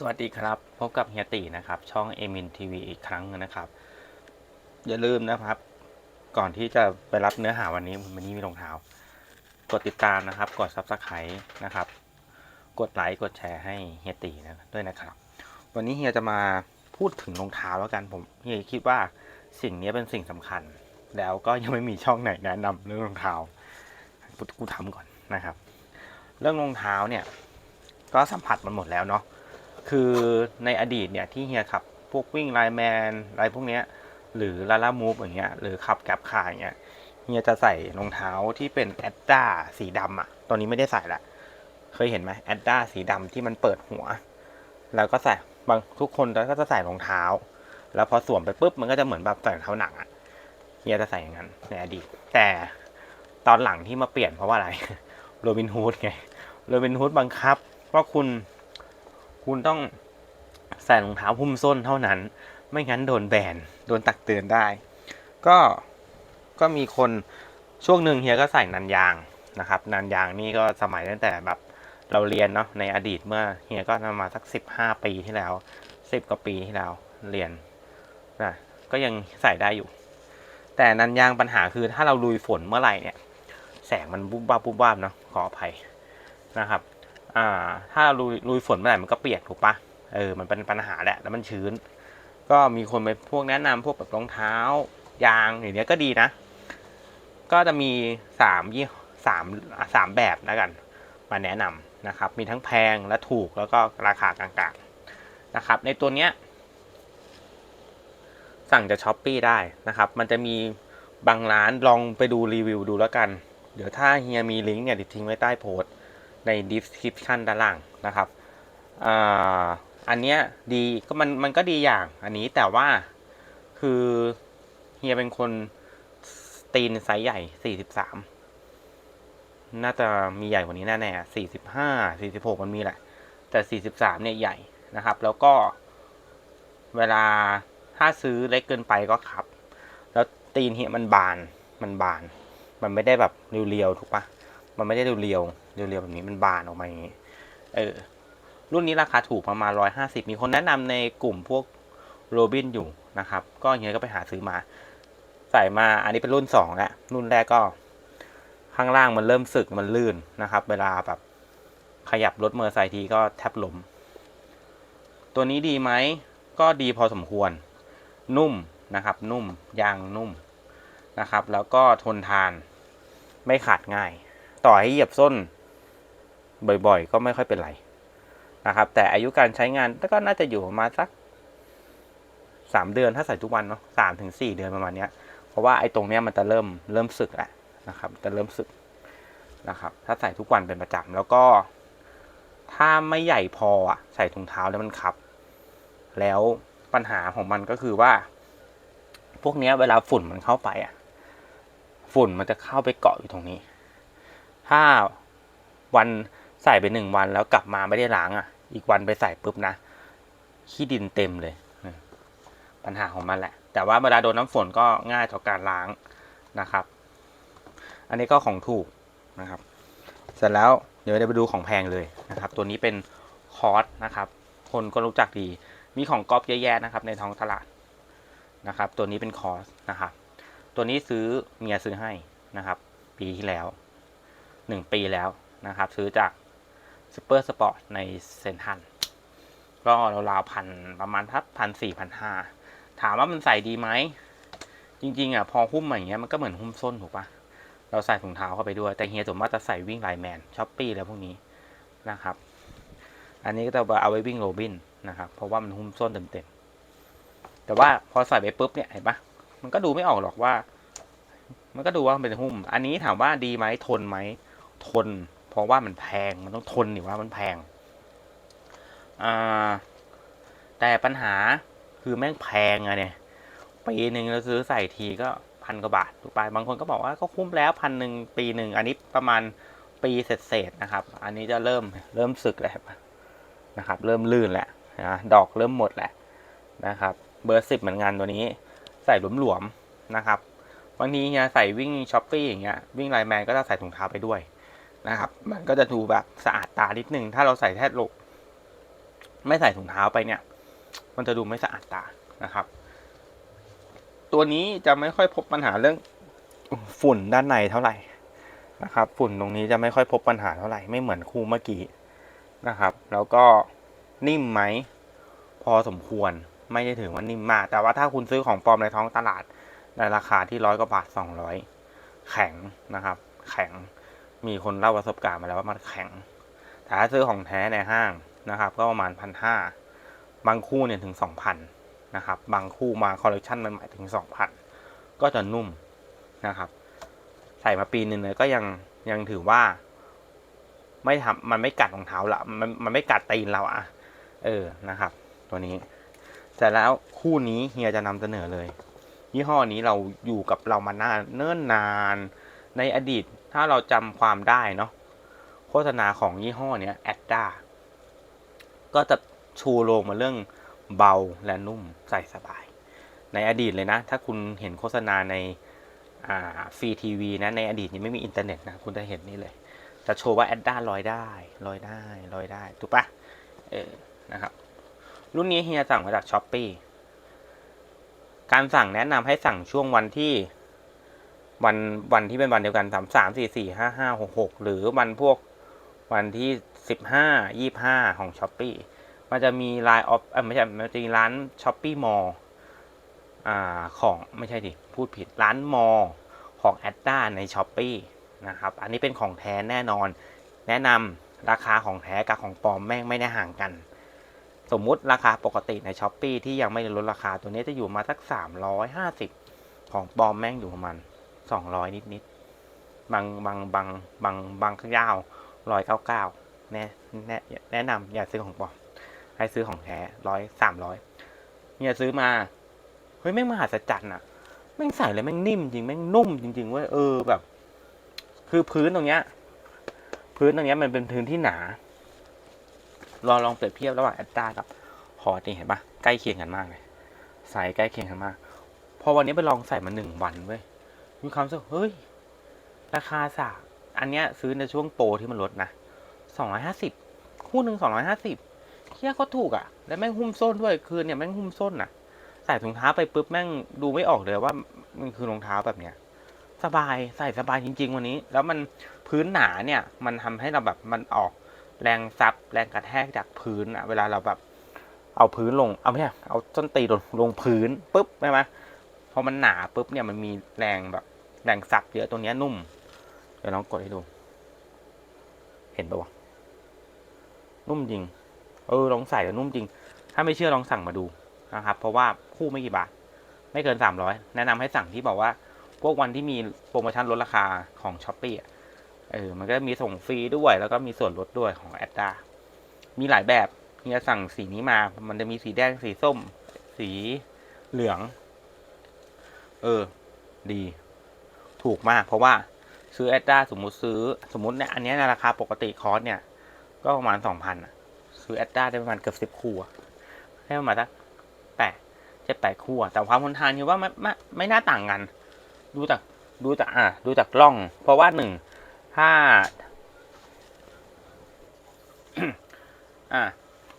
สวัสดีครับ พบกับเฮียตีนะครับ ช่องเอมินทีวีอีกครั้งนะครับ อย่าลืมนะครับ ก่อนที่จะไปรับเนื้อหาวันนี้วันนี้มีรองเท้ากดติดตามนะครับ กดซับสไครต์นะครับ กดไลค์กดแชร์ให้เฮียตีนะด้วยนะครับ วันนี้เฮียจะมาพูดถึงรองเท้าแล้วกันผมเฮียคิดว่าสิ่งนี้เป็นสิ่งสำคัญ แล้วก็ยังไม่มีช่องไหนแนะนำเรื่องรองเท้ากูทำก่อนนะครับ เรื่องรองเท้าเนี่ย ก็สัมผัสมันหมดแล้วเนาะ คือในอดีตเนี่ยที่เฮียขับพวกวิ่งไลแมนอะไรพวกเนี้ยหรือลาล่ามูฟอย่างเงี้ยหรือขับแกร็บคาอย่างเงี้ยเฮียจะใส่รองเท้าที่เป็นแอดด้าสีดำอะ่ะ ตอนนี้ไม่ได้ใส่ละ เคยเห็นไหมแอดด้าสีดำที่มันเปิดหัว แล้วก็ใส่บางทุกคนก็จะใส่รองเท้า แล้วพอสวมไปปุ๊บมันก็จะเหมือนแบบใส่รองเท้าหนังอะ่ะเฮียจะใส่อย่างนั้นในอดีต แต่ตอนหลังที่มาเปลี่ยนเพราะว่าอะไรโรบินฮูดไงโรบินฮูดบังคับว่าคุณ คุณต้องใส่รองเท้าหุ้มส้นเท่านั้น ไม่งั้นโดนแบน โดนตักเตือนได้ ก็ ก็มีคนช่วงหนึ่งเฮียก็ใส่นันยางนะครับ นันยางนี่ก็สมัยตั้งแต่แบบเราเรียนเนาะในอดีตเมื่อเฮียก็ประมาณสักสิบห้าปีที่แล้วสิบกว่าปีที่แล้วเรียนนะก็ยังใส่ได้อยู่ แต่นันยางปัญหาคือถ้าเราลุยฝนเมื่อไหร่เนี่ย แสงมันบุบบ้าบุบบ้าเนาะขออภัยนะครับ อ่า ถ้าลุยลุยฝนเมื่อไหร่มันก็เปียกถูกปะเออ มันเป็นปัญหาแหละ แล้วมันชื้น ก็มีคนไปพวกแนะนำพวกแบบรองเท้า ยางอย่างเนี้ยก็ดีนะ ก็จะมีสามยี่สามสามแบบแล้วกัน มาแนะนำนะครับ มีทั้งแพงและถูกแล้วก็ราคากลางๆนะครับ ในตัวเนี้ยสั่งจากช้อปปีได้นะครับ มันจะมีบางร้านลองไปดูรีวิวดูแล้วกัน เดี๋ยวถ้าเฮียมีลิงก์เนี่ยเดี๋ยวทิ้งไว้ใต้โพสต์ ใน description ด้านล่างนะครับอ,อันเนี้ยดีก็มันมันก็ดีอย่างอันนี้แต่ว่าคือเฮียเป็นคนตีนไซส์ใหญ่ 43 น่าจะมีใหญ่กว่านี้แน่ๆ45 46 มันมีแหละ แต่ 43 เนี่ยใหญ่นะครับ แล้วก็เวลาถ้าซื้อเล็กเกินไปก็ครับ แล้วตีนเฮียมันบาน มันบาน มันไม่ได้แบบเรียวๆ ถูกปะมันไม่ได้เรียวๆ เรียวๆแบบนี้มันบานออกมาอย่างนี้ เออ รุ่นนี้ราคาถูกประมาณร้อยห้าสิบมีคนแนะนำในกลุ่มพวกโรบินอยู่นะครับ ก็ย่างเงี้ยก็ไปหาซื้อมา ใส่มาอันนี้เป็นรุ่นสองแล้วรุ่นแรกก็ ข้างล่างมันเริ่มสึกมันลื่นนะครับ เวลาแบบขยับรถเมอร์ไซค์ทีก็แทบล้มตัวนี้ดีไหมก็ดีพอสมควร นุ่มนะครับ นุ่มยางนุ่มนะครับ แล้วก็ทนทานไม่ขาดง่าย ต่อให้เหยียบส้น บ่อยๆ ก็ไม่ค่อยเป็นไรนะครับ แต่อายุการใช้งานก็น่าจะอยู่ประมาณสักสามเดือนถ้าใส่ทุกวันเนาะสามถึงสี่เดือนประมาณเนี้ย เพราะว่าไอ้ตรงเนี้ยมันจะเริ่มเริ่มสึกแหละนะครับจะเริ่มสึกนะครับ ถ้าใส่ทุกวันเป็นประจำแล้วก็ ถ้าไม่ใหญ่พออะใส่ถุงเท้าแล้วมันขับ แล้วปัญหาของมันก็คือว่า พวกเนี้ยเวลาฝุ่นมันเข้าไปอะ ฝุ่นมันจะเข้าไปเกาะอยู่ตรงนี้ ถ้าวัน ส่ไปหนึ่งวันแล้วกลับมาไม่ได้ล้างอะ อีกวันไปใส่ปุ๊บนะขี้ดินเต็มเลย ปัญหาของมันแหละ แต่ว่าเวลาโดนน้ำฝนก็ง่ายต่อการล้างนะครับ อันนี้ก็ของถูกนะครับ เสร็จแล้วเดี๋ยวเราไปดูของแพงเลยนะครับ ตัวนี้เป็นคอร์สนะครับ คนก็รู้จักดี มีของก๊อปเยอะแยะนะครับ ในท้องตลาดนะครับ ตัวนี้เป็นคอร์สนะครับ ตัวนี้ซื้อเมียซื้อให้นะครับ ปีที่แล้วหนึ่งปีแล้วนะครับ ซื้อจาก ซูเปอร์สปอร์ตในเซนทันก็ราวๆพันประมาณทักพันสี่พันห้าถามว่ามันใส่ดีไหม จริง ๆ อะ พอหุ้มอย่างเงี้ยมันก็เหมือนหุ้มส้นถูกปะเราใส่ถุงเท้าเข้าไปด้วย แต่เฮียสมมติจะใส่วิ่งไลแมนช้อปปี้แล้วพวกนี้นะครับ อันนี้ก็จะเอาไว้วิ่งโรบินนะครับ เพราะว่ามันหุ้มส้นเต็มๆแต่ว่าพอใส่ไปปุ๊บเนี่ยเห็นปะมันก็ดูไม่ออกหรอกว่า มันก็ดูว่ามันเป็นหุ้ม อันนี้ถามว่าดีไหมทนไหมทน ราะว่ามันแพงมันต้องทนอยู่ว่ามันแพงแต่ปัญหาคือแม่งแพงอะเนี่ยปีหนึ่งเราซื้อใส่ทีก็พันกว่าบาทถูกไปบางคนก็บอกว่าก็คุ้มแล้วพันหนึ่งปีหนึ่งอันนี้ประมาณปีเศษๆนะครับ อันนี้จะเริ่มเริ่มสึกแล้วนะครับ เริ่มลื่นแล้วนะดอกเริ่มหมดแหละนะครับ เบอร์สิบเหมือนกันตัวนี้ ใส่หลวมๆนะครับบางทีเนี่ยใส่วิ่งช้อปปี้อย่างเงี้ยวิ่งไลน์แมนก็จะใส่ถุงเท้าไปด้วย นะครับ มันก็จะดูแบบสะอาดตานิดนึง ถ้าเราใส่แค่โลไม่ใส่ถุงเท้าไปเนี่ย มันจะดูไม่สะอาดตานะครับ ตัวนี้จะไม่ค่อยพบปัญหาเรื่องฝุ่นด้านในเท่าไหร่นะครับ ฝุ่นตรงนี้จะไม่ค่อยพบปัญหาเท่าไหร่ไม่เหมือนคู่เมื่อกี้นะครับ แล้วก็นิ่มไหมพอสมควรไม่ได้ถือว่านิ่มมาก แต่ว่าถ้าคุณซื้อของปลอมในท้องตลาดในราคาที่ร้อยกว่าบาทสองร้อยแข็งนะครับ แข็ง มีคนเล่าประสบการณ์มาแล้วว่ามันแข็ง แต่ถ้าซื้อของแท้ในห้างนะครับ ก็ประมาณพันห้าบางคู่เนี่ยถึงสองพันนะครับ บางคู่มาคอลเลคชันมันหมายถึงสองพันก็จะนุ่มนะครับ ใส่มาปีหนึ่งเลยก็ยังยังถือว่า ไม่ทำมันไม่กัดรองเท้าละมันมันไม่กัดตีนเราอะเออนะครับ ตัวนี้เสร็จแล้วคู่นี้เฮียจะนำเสนอเลย ยี่ห้อนี้เราอยู่กับเรามานานเนิ่นนาน ในอดีต ถ้าเราจำความได้เนาะโฆษณาของยี่ห้อเนี้ยแอดดาก็จะชูโรงมาเรื่องเบาและนุ่มใส่สบาย ในอดีตเลยนะ ถ้าคุณเห็นโฆษณาในอ่าฟรีทีวีนะในอดีตนี้ไม่มีอินเทอร์เน็ตนะ คุณจะเห็นนี่เลย จะโชว์ว่าแอดด้าลอยได้ลอยได้ลอยได้ ถูกปะเออนะครับ รุ่นนี้เฮียสั่งมาจากช้อปปีการสั่งแนะนำให้สั่งช่วงวันที่ วันวันที่เป็นวันเดียวกันสามสามสี่สี่ห้าห้าหกหกหรือวันพวกวันที่สิบห้ายี่ห้าของช้อปปีมันจะมีไลน์ออฟไม่ใช่มันจะมีร้านช้อปปี้มอลอ่าของไม่ใช่ดิพูดผิดร้านมอลของแอดด้าในช้อปปีนะครับ อันนี้เป็นของแท้แน่นอน แนะนำราคาของแท้กับของปลอมแม่งไม่ได้ห่างกัน สมมุติราคาปกติในช้อปปีที่ยังไม่ได้ลดราคาตัวนี้จะอยู่มาสักสามร้อยห้าสิบของปลอมแม่งอยู่ประมาณ สองร้อยนิดนิดบางบางบางบางบางยาวร้อยเก้าเก้าแนะแนะแนะนำอย่าซื้อของปลอมให้ซื้อของแท้ร้อยสามร้อยเนี่ยซื้อมา เฮ้ยแม่งมหัศจรรย์อะแม่งใส่เลยแม่งนิ่มจริงแม่งนุ่มจริงๆเว้ยเออแบบ คือพื้นตรงเนี้ย พื้นตรงเนี้ยมันเป็นพื้นที่หนาลองลองเปรียบเทียบระหว่างแอดตากับฮอร์ดนี่เห็นปะใกล้เคียงกันมากเลยใส่ใกล้เคียงกันมาก พอวันนี้ไปลองใส่มาหนึ่งวันเว้ย มีความรู้สึกเฮ้ย ราคาสากอันเนี้ยซื้อในช่วงโปรที่มันลดนะสองร้อยห้าสิบคู่หนึ่งสองร้อยห้าสิบเที่ยก็ถูกอะ แล้วแม่งหุ้มส้นด้วย คือเนี่ยแม่งหุ้มส้นอะ ใส่ถุงเท้าไปปุ๊บแม่งดูไม่ออกเลยว่ามันคือรองเท้าแบบเนี้ย สบายใส่สบายจริง ๆ วันนี้ แล้วมันพื้นหนาเนี่ย มันทำให้เราแบบมันออกแรงซับแรงกระแทกจากพื้นอะ เวลาเราแบบเอาพื้นลง เอาไม่ใช่เอาส้นตีลงลงพื้นปุ๊บใช่ไหม อมันหนาปุ๊บเนี่ยมันมีแรงแบบแรงซับเยอะตัวเนี้ยนุ่ม เดี๋ยวลองกดให้ดู เห็นปะวะนุ่มจริง เออลองใส่แล้วนุ่มจริง ถ้าไม่เชื่อลองสั่งมาดูนะครับ เพราะว่าคู่ไม่กี่บาท ไม่เกินสามร้อยแนะนำให้สั่งที่บอกว่า พวกวันที่มีโปรโมชั่นลดราคาของช้อปปี้อะเออ มันก็มีส่งฟรีด้วย แล้วก็มีส่วนลดด้วยของแอดดามีหลายแบบเฮียสั่งสีนี้มา มันจะมีสีแดง สีส้ม สีเหลือง เออ ดี ถูกมาก เพราะว่าซื้อแอดดาสมมุติซื้อสมมติเนี่ยอันเนี้ยในราคาปกติคอร์สเนี่ย ก็ประมาณสองพันอะซื้อแอดด้าได้ประมาณเกือบสิบคู่อะให้ประมาณสักแปดเจ็ดแปดคู่แต่ความทนทานคือว่าไม่ไม่ไม่น่าต่างกัน ดูจากดูจากอะดูจากกล้อง เพราะว่าหนึ่งถ้าอะ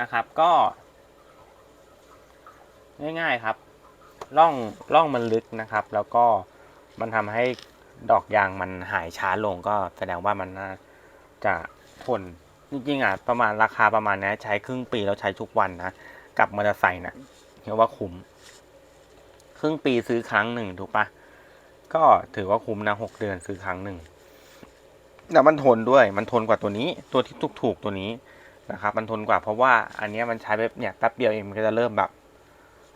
นะครับก็ ง่ายๆครับ ร่องร่องมันลึกนะครับ แล้วก็มันทำให้ดอกยางมันหายช้าลงก็แสดงว่ามันน่าจะทนจริงๆอะประมาณราคาประมาณนี้ใช้ครึ่งปีแล้วใช้ทุกวันนะกับมอเตอร์ไซค์นะเรียกว่าคุ้มครึ่งปีซื้อครั้งหนึ่งถูกปะก็ถือว่าคุ้มนะหกเดือนซื้อครั้งหนึ่งแต่มันทนด้วยมันทนกว่าตัวนี้ตัวที่ถูกๆตัวนี้นะครับ มันทนกว่าเพราะว่าอันนี้มันใช้แบบเนี่ยแป๊บเดียวเองมันก็จะเริ่มแบบ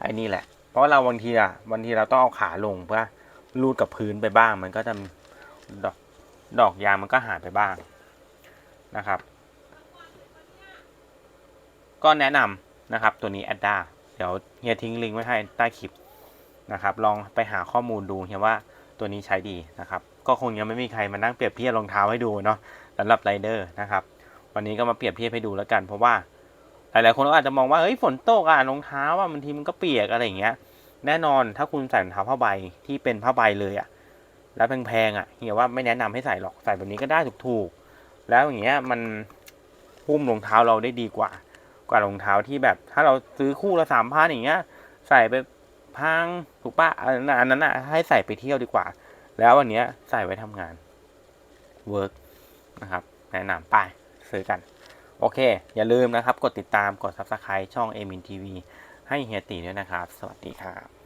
ไอ้นี่แหละ เพราะเราบางทีอะบางทีเราต้องเอาขาลงเพื่อลูดกับพื้นไปบ้าง มันก็จะดอกดอกยางมันก็หายไปบ้างนะครับ ก็แนะนำนะครับตัวนี้แอดดาเดี๋ยวเฮียทิ้งลิงก์ไว้ให้ใต้คลิปนะครับ ลองไปหาข้อมูลดูเฮียว่าตัวนี้ใช้ดีนะครับ ก็คงยังไม่มีใครมานั่งเปรียบเทียบรองเท้าให้ดูเนาะสำหรับไรเดอร์นะครับ วันนี้ก็มาเปรียบเทียบให้ดูแล้วกัน เพราะว่า หลายๆคนก็อาจจะมองว่าเฮ้ยฝนตกอะรองเท้าอะบางทีมันก็เปียกอะไรอย่างเงี้ย แน่นอนถ้าคุณใส่รองเท้าผ้าใบที่เป็นผ้าใบเลยอะแล้วแพงๆอะเฮียว่าไม่แนะนำให้ใส่หรอกใส่แบบนี้ก็ได้ถูกๆ แล้วอย่างเงี้ยมันหุ้มรองเท้าเราได้ดีกว่า กว่ารองเท้าที่แบบ ถ้าเราซื้อคู่ละสามพันอย่างเงี้ย ใส่ไปพังถูกปะอันนั้นอะให้ใส่ไปเที่ยวดีกว่า แล้ววันเนี้ยใส่ไว้ทำงานเวิร์กนะครับแนะนำไปซื้อกัน โอเค อย่าลืมนะครับ กดติดตามกด subscribe ช่อง a m i n TV ให้เฮียตีด้วยนะครับ สวัสดีครับ